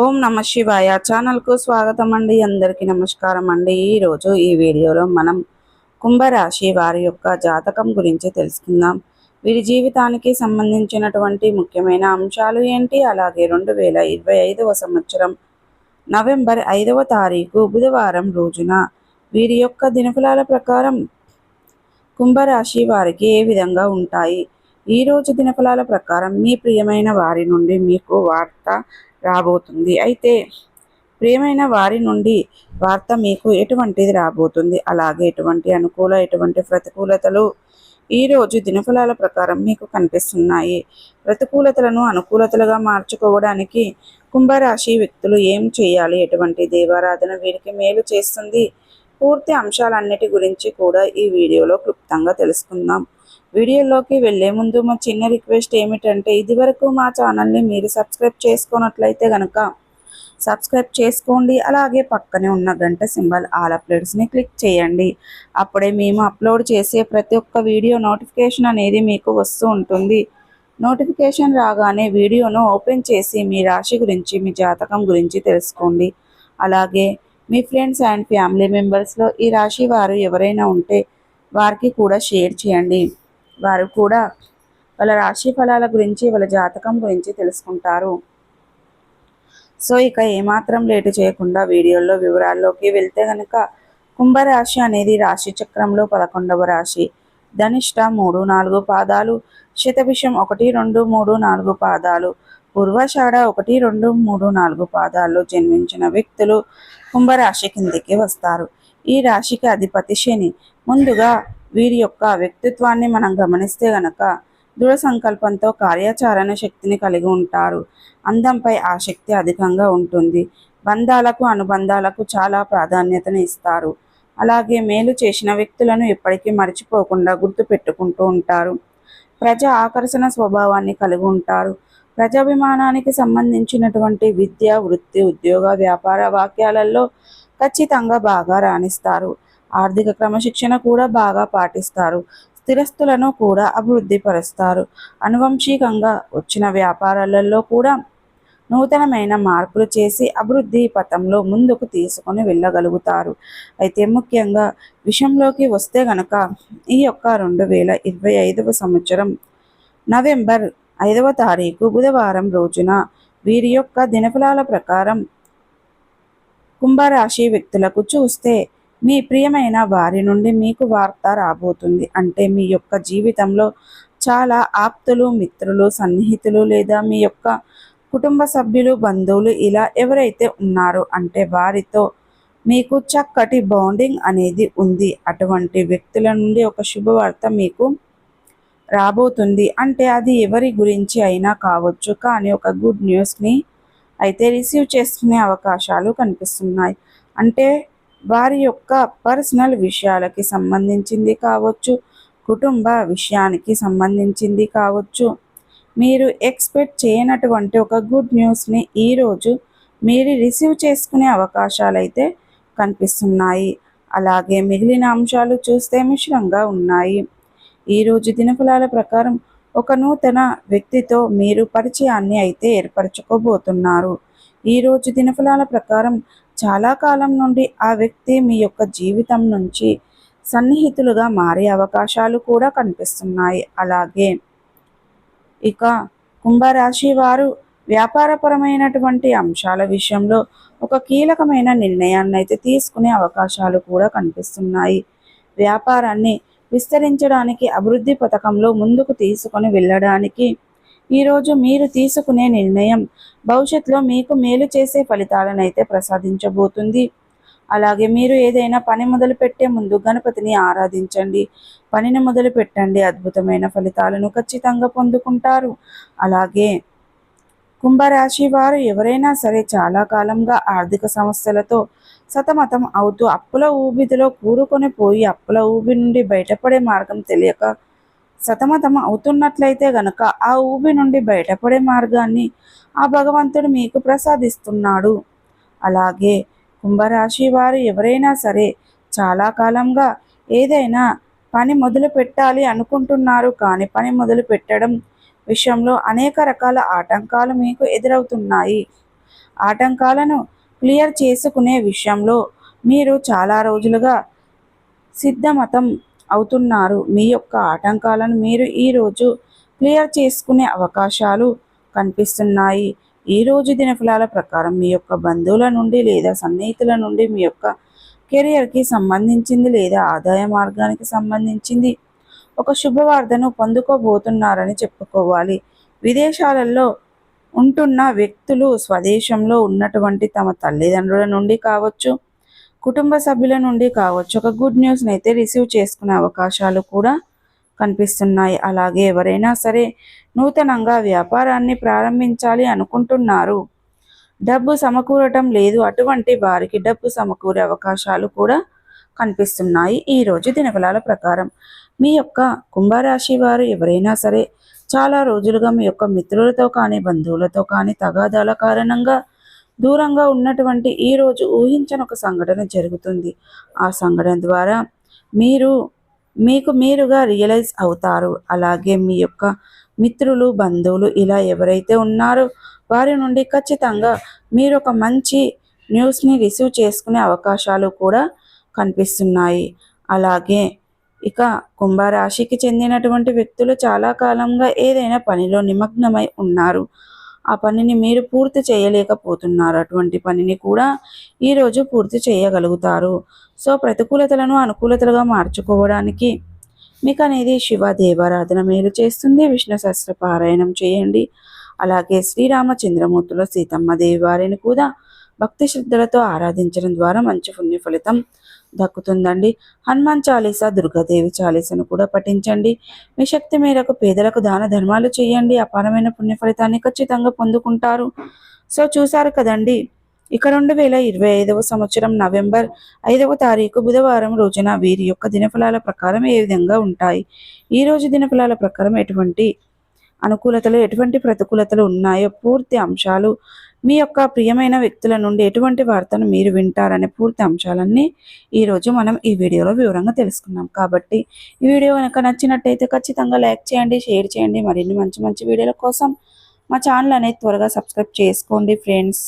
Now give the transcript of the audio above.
ఓం నమ శివాయ. ఛానల్కు స్వాగతం అండి. అందరికీ నమస్కారం అండి. ఈరోజు ఈ వీడియోలో మనం కుంభరాశి వారి యొక్క జాతకం గురించి తెలుసుకుందాం. వీరి జీవితానికి సంబంధించినటువంటి ముఖ్యమైన అంశాలు ఏంటి? అలాగే రెండు వేల ఇరవై ఐదవ సంవత్సరం నవంబర్ ఐదవ తారీఖు బుధవారం రోజున వీరి యొక్క దినఫలాల ప్రకారం కుంభరాశి వారికి ఏ విధంగా ఉంటాయి? ఈ రోజు దినఫలాల ప్రకారం మీ ప్రియమైన వారి నుండి మీకు వార్త రాబోతుంది. అయితే ప్రియమైన వారి నుండి వార్త మీకు ఎటువంటిది రాబోతుంది? అలాగే ఎటువంటి అనుకూల ఎటువంటి ప్రతికూలతలు ఈరోజు దినఫలాల ప్రకారం మీకు కనిపిస్తున్నాయి. ప్రతికూలతలను అనుకూలతలుగా మార్చుకోవడానికి కుంభరాశి వ్యక్తులు ఏం చేయాలి? ఎటువంటి దేవారాధన వీరికి మేలు చేస్తుంది? పూర్తి అంశాలన్నిటి గురించి కూడా ఈ వీడియోలో క్లుప్తంగా తెలుసుకుందాం. వీడియోలోకి వెళ్ళే ముందు మా చిన్న రిక్వెస్ట్ ఏమిటంటే ఇదివరకు మా ఛానల్ని మీరు సబ్స్క్రైబ్ చేసుకున్నట్లయితే కనుక సబ్స్క్రైబ్ చేసుకోండి. అలాగే పక్కనే ఉన్న గంట సింబల్ ఆల్ అప్లోడ్స్ని క్లిక్ చేయండి. అప్పుడే మేము అప్లోడ్ చేసే ప్రతి ఒక్క వీడియో నోటిఫికేషన్ అనేది మీకు వస్తూ ఉంటుంది. నోటిఫికేషన్ రాగానే వీడియోను ఓపెన్ చేసి మీ రాశి గురించి మీ జాతకం గురించి తెలుసుకోండి. అలాగే మీ ఫ్రెండ్స్ అండ్ ఫ్యామిలీ మెంబర్స్లో ఈ రాశి వారు ఎవరైనా ఉంటే వారికి కూడా షేర్ చేయండి. వారు కూడా వాళ్ళ రాశి ఫలాల గురించి వాళ్ళ జాతకం గురించి తెలుసుకుంటారు. సో ఇక ఏమాత్రం లేటు చేయకుండా వీడియోలో వివరాల్లోకి వెళ్తే కనుక కుంభరాశి అనేది రాశి చక్రంలో పదకొండవ రాశి. ధనిష్ట మూడు నాలుగు పాదాలు శతభిషం ఒకటి రెండు మూడు నాలుగు పాదాలు పూర్వషాఢ ఒకటి రెండు మూడు నాలుగు పాదాల్లో జన్మించిన వ్యక్తులు కుంభరాశి కిందికి వస్తారు. ఈ రాశికి అధిపతి శని. ముందుగా వీరి యొక్క వ్యక్తిత్వాన్ని మనం గమనిస్తే గనక దృఢ సంకల్పంతో కార్యాచరణ శక్తిని కలిగి ఉంటారు. అందంపై ఆసక్తి అధికంగా ఉంటుంది. బంధాలకు అనుబంధాలకు చాలా ప్రాధాన్యతను ఇస్తారు. అలాగే మేలు చేసిన వ్యక్తులను ఎప్పటికీ మర్చిపోకుండా గుర్తు పెట్టుకుంటూ ఉంటారు. ప్రజా ఆకర్షణ స్వభావాన్ని కలిగి ఉంటారు. ప్రజాభిమానానికి సంబంధించినటువంటి విద్య వృత్తి ఉద్యోగ వ్యాపార వాక్యాలలో ఖచ్చితంగా బాగా రాణిస్తారు. ఆర్థిక క్రమశిక్షణ కూడా బాగా పాటిస్తారు. స్థిరస్తులను కూడా అభివృద్ధి పరుస్తారు. అనువంశికంగా వచ్చిన వ్యాపారాలలో కూడా నూతనమైన మార్పులు చేసి అభివృద్ధి పథంలో ముందుకు తీసుకొని వెళ్ళగలుగుతారు. అయితే ముఖ్యంగా విషయంలోకి వస్తే గనక ఈ యొక్క రెండు వేల ఇరవై ఐదవ సంవత్సరం నవంబర్ ఐదవ తారీఖు బుధవారం రోజున వీరి యొక్క దినఫలాల ప్రకారం కుంభరాశి వ్యక్తులకు చూస్తే మీ ప్రియమైన వారి నుండి మీకు వార్త రాబోతుంది. అంటే మీ యొక్క జీవితంలో చాలా ఆప్తులు మిత్రులు సన్నిహితులు లేదా మీ యొక్క కుటుంబ సభ్యులు బంధువులు ఇలా ఎవరైతే ఉన్నారో అంటే వారితో మీకు చక్కటి బాండింగ్ అనేది ఉంది. అటువంటి వ్యక్తుల నుండి ఒక శుభవార్త మీకు రాబోతుంది. అంటే అది ఎవరి గురించి అయినా కావచ్చు కానీ ఒక గుడ్ న్యూస్ని అయితే రిసీవ్ చేసుకునే అవకాశాలు కనిపిస్తున్నాయి. అంటే వారి యొక్క పర్సనల్ విషయాలకి సంబంధించింది కావచ్చు కుటుంబ విషయానికి సంబంధించింది కావచ్చు. మీరు ఎక్స్పెక్ట్ చేయనటువంటి ఒక గుడ్ న్యూస్ని ఈరోజు మీరు రిసీవ్ చేసుకునే అవకాశాలు అయితే కనిపిస్తున్నాయి. అలాగే మిగిలిన అంశాలు చూస్తే మిశ్రంగా ఉన్నాయి. ఈరోజు దినఫలాల ప్రకారం ఒక నూతన వ్యక్తితో మీరు పరిచయాన్ని అయితే ఏర్పరచుకోబోతున్నారు. ఈరోజు దినఫలాల ప్రకారం చాలా కాలం నుండి ఆ వ్యక్తి మీ యొక్క జీవితం నుంచి సన్నిహితులుగా మారే అవకాశాలు కూడా కనిపిస్తున్నాయి. అలాగే ఇక కుంభరాశి వారు వ్యాపారపరమైనటువంటి అంశాల విషయంలో ఒక కీలకమైన నిర్ణయాన్ని అయితే తీసుకునే అవకాశాలు కూడా కనిపిస్తున్నాయి. వ్యాపారాన్ని విస్తరించడానికి అభివృద్ధి పథకంలో ముందుకు తీసుకొని వెళ్ళడానికి ఈరోజు మీరు తీసుకునే నిర్ణయం భవిష్యత్తులో మీకు మేలు చేసే ఫలితాలను అయితే ప్రసాదించబోతుంది. అలాగే మీరు ఏదైనా పని మొదలు పెట్టే ముందు గణపతిని ఆరాధించండి. పనిని మొదలు పెట్టండి అద్భుతమైన ఫలితాలను ఖచ్చితంగా పొందుకుంటారు. అలాగే కుంభరాశి వారు ఎవరైనా సరే చాలా కాలంగా ఆర్థిక సమస్యలతో సతమతం అవుతూ అప్పుల ఊబిదిలో కూరుకొని పోయి అప్పుల ఊబి నుండి బయటపడే మార్గం తెలియక సతమతం అవుతున్నట్లయితే గనక ఆ ఊబి నుండి బయటపడే మార్గాన్ని ఆ భగవంతుడు మీకు ప్రసాదిస్తున్నాడు. అలాగే కుంభరాశి వారు ఎవరైనా సరే చాలా కాలంగా ఏదైనా పని మొదలు పెట్టాలి అనుకుంటున్నారు. కానీ పని మొదలు పెట్టడం విషయంలో అనేక రకాల ఆటంకాలు మీకు ఎదురవుతున్నాయి. ఆటంకాలను క్లియర్ చేసుకునే విషయంలో మీరు చాలా రోజులుగా సిద్ధమతం అవుతున్నారు. మీ యొక్క ఆటంకాలను మీరు ఈరోజు క్లియర్ చేసుకునే అవకాశాలు కనిపిస్తున్నాయి. ఈ రోజు దినఫలాల ప్రకారం మీ యొక్క బంధువుల నుండి లేదా సన్నిహితుల నుండి మీ యొక్క కెరియర్కి సంబంధించింది లేదా ఆదాయ మార్గానికి సంబంధించింది ఒక శుభవార్తను పొందుకోబోతున్నారని చెప్పుకోవాలి. విదేశాలలో ఉంటున్న వ్యక్తులు స్వదేశంలో ఉన్నటువంటి తమ తల్లిదండ్రుల నుండి కావచ్చు కుటుంబ సభ్యుల నుండి కావచ్చు. ఒక గుడ్ న్యూస్ని అయితే రిసీవ్ చేసుకునే అవకాశాలు కూడా కనిపిస్తున్నాయి. అలాగే ఎవరైనా సరే నూతనంగా వ్యాపారాన్ని ప్రారంభించాలి అనుకుంటున్నారు. డబ్బు సమకూరటం లేదు. అటువంటి వారికి డబ్బు సమకూరే అవకాశాలు కూడా కనిపిస్తున్నాయి. ఈ రోజు దినఫలాల ప్రకారం మీ యొక్క కుంభరాశి వారు ఎవరైనా సరే చాలా రోజులుగా మీ యొక్క మిత్రులతో కానీ బంధువులతో కానీ తగాదాల కారణంగా దూరంగా ఉన్నటువంటి ఈ రోజు ఊహించని ఒక సంఘటన జరుగుతుంది. ఆ సంఘటన ద్వారా మీరు మీకు మీరుగా రియలైజ్ అవుతారు. అలాగే మీ యొక్క మిత్రులు బంధువులు ఇలా ఎవరైతే ఉన్నారో వారి నుండి ఖచ్చితంగా మీరు ఒక మంచి న్యూస్ని రిసీవ్ చేసుకునే అవకాశాలు కూడా కనిపిస్తున్నాయి. అలాగే ఇక కుంభరాశికి చెందినటువంటి వ్యక్తులు చాలా కాలంగా ఏదైనా పనిలో నిమగ్నమై ఉన్నారు. ఆ పనిని మీరు పూర్తి చేయలేకపోతున్నారు. అటువంటి పనిని కూడా ఈరోజు పూర్తి చేయగలుగుతారు. సో ప్రతికూలతలను అనుకూలతలుగా మార్చుకోవడానికి మీకు అనేది శివ దేవారాధన మేలు చేస్తుంది. విష్ణు సహస్ర పారాయణం చేయండి. అలాగే శ్రీరామచంద్రమూర్తుల సీతమ్మ దేవి వారిని కూడా భక్తి శ్రద్ధలతో ఆరాధించడం ద్వారా మంచి పుణ్య ఫలితం దక్కుతుందండి. హనుమాన్ చాలీసా దుర్గాదేవి చాలీసాను కూడా పఠించండి. మీ శక్తి మేరకు పేదలకు దాన ధర్మాలు చేయండి. అపారమైన పుణ్య ఫలితాన్ని ఖచ్చితంగా పొందుకుంటారు. సో చూసారు కదండి. ఇక రెండు వేల ఇరవై ఐదవ సంవత్సరం నవంబర్ ఐదవ తారీఖు బుధవారం రోజున వీరి యొక్క దినఫలాల ప్రకారం ఏ విధంగా ఉంటాయి? ఈ రోజు దినఫలాల ప్రకారం ఎటువంటి అనుకూలతలు ఎటువంటి ప్రతికూలతలు ఉన్నాయో పూర్తి అంశాలు మీ యొక్క ప్రియమైన వ్యక్తుల నుండి ఎటువంటి వార్తను మీరు వింటారనే పూర్తి అంశాలన్నీ ఈరోజు మనం ఈ వీడియోలో వివరంగా తెలుసుకున్నాం కాబట్టి ఈ వీడియో కనుక నచ్చినట్టయితే ఖచ్చితంగా లైక్ చేయండి షేర్ చేయండి. మరిన్ని మంచి మంచి వీడియోల కోసం మా ఛానల్ అనేది త్వరగా సబ్స్క్రైబ్ చేసుకోండి ఫ్రెండ్స్.